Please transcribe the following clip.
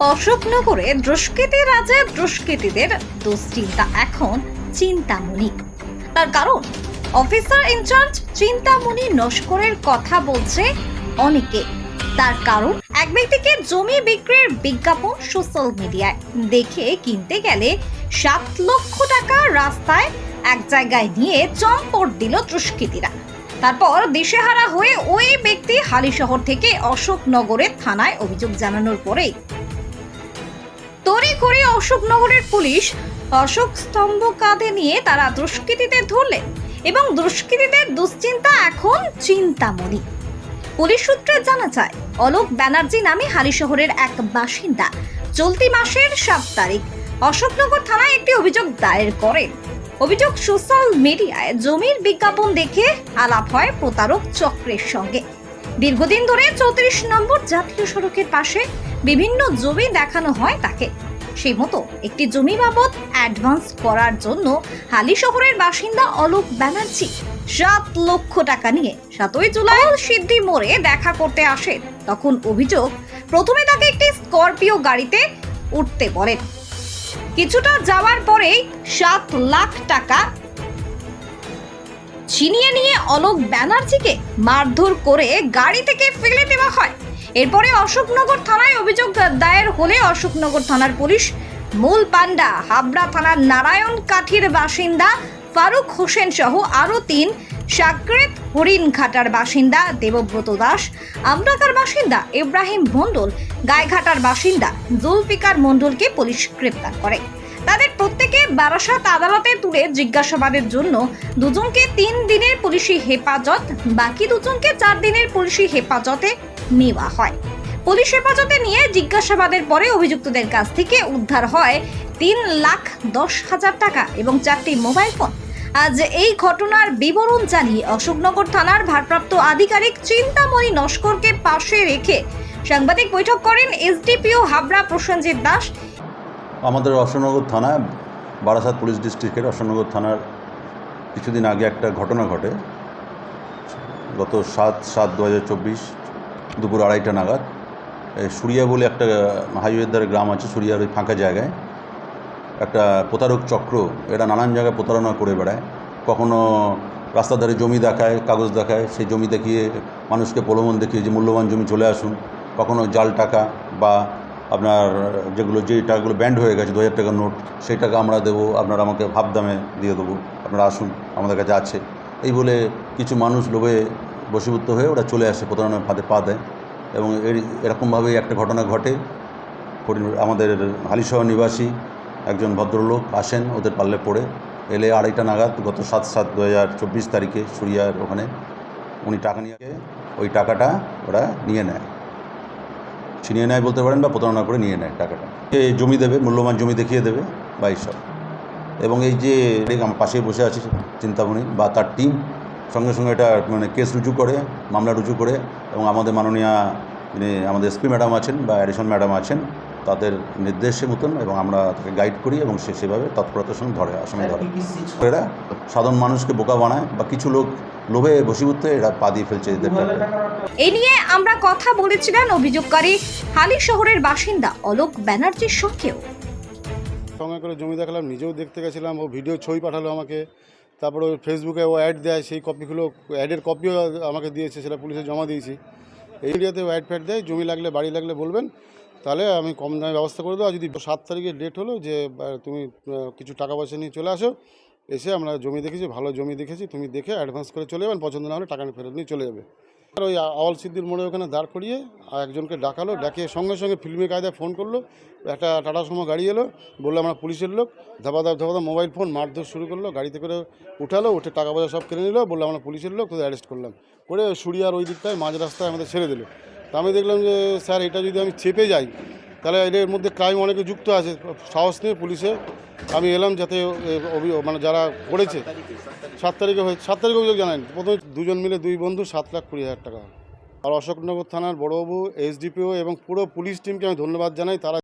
অশোকনগরে দুষ্কৃতী রাজা দুষ্কৃতীদের দুশ্চিন্তা। এখন চিন্তামণি। তার কারণ অফিসার ইনচার্জ চিন্তামণি নস্করের কথা বলছে অনেকে। তার কারণ, এক ব্যক্তিকে জমি বিক্রির বিজ্ঞাপন সোশ্যাল মিডিয়ায় দেখে কিনতে গেলে সাত লক্ষ টাকা রাস্তায় এক জায়গায় নিয়ে চম্পট দিল দুষ্কৃতীরা তারপর দিশেহারা হয়ে ওই ব্যক্তি হালিশহর থেকে অশোকনগরের থানায় অভিযোগ জানানোর পরেই করে অশোকনগরের পুলিশ অশোক স্তম্ভ কাঁধে নিয়ে তারা দুষ্কৃতীদের ধরলেন এবং দুষ্কৃতীদের দুশ্চিন্তা এখন চিন্তামণি। পুলিশ সূত্রে জানা যায়, অলোক ব্যানার্জি নামে হালিশহরের এক বাসিন্দা চলতি মাসের সাত তারিখ অশোকনগর থানায় একটি অভিযোগ দায়ের করেন। অভিযোগ সোশ্যাল মিডিয়ায় জমির বিজ্ঞাপন দেখে আলাপ হয় প্রতারক চক্রের সঙ্গে। দীর্ঘদিন ধরে চৌত্রিশ নম্বর জাতীয় সড়কের পাশে বিভিন্ন জমি দেখানো হয় তাকে। সেই মতো একটি জমি বাবদ অ্যাডভান্স করার জন্য হালি শহরের বাসিন্দা অলোক ব্যানার্জি সাত লক্ষ টাকা নিয়ে সাতই জুলাই সিদ্ধি মোড়ে দেখা করতে আসেন তখন অভিযোগ, প্রথমে তাকে একটি স্করপিও গাড়িতে উঠতে বলেন কিছুটা যাওয়ার পরেই সাত লাখ টাকা ছিনিয়ে নিয়ে অলোক ব্যানার্জিকে মারধর করে গাড়ি থেকে ফেলে দেওয়া হয়। এরপরে অশোকনগর থানায় অভিযোগ দায়ের হলে অশোকনগর থানার পুলিশ মূল পান্ডা হাবড়া থানার নারায়ণ কাঠির বাসিন্দা ফারুক হোসেন সহ আরও তিন, সাকরেত হরিণঘাটার বাসিন্দা দেবব্রত দাস, আমরাকার বাসিন্দা ইব্রাহিম মণ্ডল গায়েঘাটার বাসিন্দা জুলফিকার মণ্ডলকে পুলিশ গ্রেপ্তার করে। তাদের প্রত্যেকে বারাসাত আদালতে তুলে জিজ্ঞাসাবাদের জন্য দুজনকে তিন দিনের পুলিশি হেফাজত, বাকি দুজনকে চার দিনের পুলিশি হেফাজতে নেওয়া হয়। পুলিশ হেফাজতে নিয়ে জিজ্ঞাসাবাদের পরে অভিযুক্তদের কাছ থেকে উদ্ধার হয় তিন লাখ দশ হাজার টাকা এবং চারটি মোবাইল ফোন। আজ এই ঘটনার বিবরণ জানিয়ে অশোকনগর থানার ভারপ্রাপ্ত আধিকারিক চিন্তামণি নস্করকে পাশে রেখে সাংবাদিক বৈঠক করেন এসডিপিও হাবড়া প্রসেনজিৎ দাস। আমাদের অশোকনগর থানায় বারাসাত পুলিশ ডিস্ট্রিক্টের অশোকনগর থানার কিছুদিন আগে একটা ঘটনা ঘটে। গত সাত সাত দু হাজার চব্বিশ দুপুর আড়াইটা নাগাদ। সুরিয়া বলে একটা হাইওয়ের ধারে গ্রাম আছে, সুরিয়ার ওই ফাঁকা জায়গায়। একটা প্রতারক চক্র, এরা নানান জায়গায় প্রতারণা করে বেড়ায়। কখনো রাস্তার ধারে জমি দেখায়, কাগজ দেখায়, সেই জমি দেখিয়ে মানুষকে প্রলোভন দেখিয়ে যে মূল্যবান জমি চলে আসুন। কখনো জাল টাকা বা আপনার যেগুলো, যে টাকাগুলো ব্যান্ড হয়ে গেছে, দু হাজার টাকার নোট, সেই টাকা আমরা দেবো, আপনারা আমাকে ভাব দামে দিয়ে দেবো, আপনারা আসুন, আমাদের কাছে আছে। এই বলে কিছু মানুষ লোভে বশীভূত হয়ে ওরা চলে আসে প্রতারণার ফাঁদে পা দেয়। এবং এর, এরকমভাবেই একটা ঘটনা ঘটে। আমাদের হালিশহর নিবাসী একজন ভদ্রলোক আসেন ওদের পাল্লে পড়ে। এলে আড়াইটা নাগাদ গত সাত সাত দু হাজার চব্বিশ তারিখে সুরিয়ার ওখানে উনি টাকা নিয়ে ওই টাকাটা ওরা নিয়ে নেয়। ছিনিয়ে নেয় বলতে পারেন বা প্রতারণা করে নিয়ে নেয় টাকাটা। যে জমি দেবে, মূল্যবান জমি দেখিয়ে দেবে বা এইসব। এবং এই যে আমার পাশে বসে আছে, চিন্তামণি বা তার টিম সঙ্গে সঙ্গে এটা মানে কেস রুজু করে মামলা রুজু করে এবং আমাদের মাননীয়া যিনি আমাদের এসপি ম্যাডাম আছেন বা অ্যাডিশন ম্যাডাম আছেন তাদের নির্দেশে মতন এবং আমরা তাকে গাইড করি এবং সে সেভাবে তৎপরতার সঙ্গে ধরে আসামি ধরে। এরা সাধারণ মানুষকে বোকা বানায় বা কিছু লোক লোভে বসীভূত হয়ে এরা পা দিয়ে ফেলছে এদের এ নিয়ে আমরা কথা বলেছিলেন অভিযোগকারী হালি শহরের বাসিন্দা অলোক ব্যানার্জির সঙ্গেও। সঙ্গে করে জমি দেখালাম নিজেও দেখতে গেছিলাম ও ভিডিও ছবি পাঠালো আমাকে। তারপরে ওই ফেসবুকে ও অ্যাড দেয়, সেই কপিগুলো অ্যাডের কপিও আমাকে দিয়েছে, সেটা পুলিশে জমা দিয়েছি। এই এরিয়াতে অ্যাড ফ্যাড দেয়, জমি লাগলে, বাড়ি লাগলে বলবেন, তাহলে আমি কম দামে ব্যবস্থা করে দেবো। যদি সাত তারিখে ডেট হলো যে তুমি কিছু টাকা পয়সা নিয়ে চলে আসো, এসে আমরা জমি দেখেছি, ভালো জমি দেখেছি, তুমি দেখে অ্যাডভান্স করে চলে যাবেন পছন্দ না হলে টাকা ফেরত নিয়ে চলে যাবে। ওই আওয়াল সিদ্দির মোড়ে ওখানে দাঁড় করিয়ে আর একজনকে ডাকালো ডাকে সঙ্গে সঙ্গে ফিল্মি কায়দায় ফোন করল। একটা টাটা সময় গাড়ি এলো, বলল আমরা পুলিশের লোক। ধাপাধাপ ধাপাধাপ মোবাইল ফোন মারধর শুরু করল, গাড়িতে করে উঠালো, উঠে টাকা পয়সা সব কিনে নিলো, বলল আমরা পুলিশের লোক, তোদের অ্যারেস্ট করলাম। করে সুরিয়ার ওই দিকটায় মাঝ রাস্তায় আমাদের ছেড়ে দিল। তা আমি দেখলাম যে, স্যার, এটা যদি আমি চেপে যাই তাহলে এর মধ্যে ক্রাইম অনেকে যুক্ত আছে, সাহস নিয়ে পুলিশে। আমি এলাম যাতে মানে যারা করেছে। সাত তারিখে হয়েছে, সাত তারিখে অভিযোগ জানান প্রথমে দুজন মিলে দুই বন্ধু সাত লাখ কুড়ি হাজার টাকা। আর অশোকনগর থানার বড়বাবু, এসডিপিও এবং পুরো পুলিশ টিমকে আমি ধন্যবাদ জানাই। তারা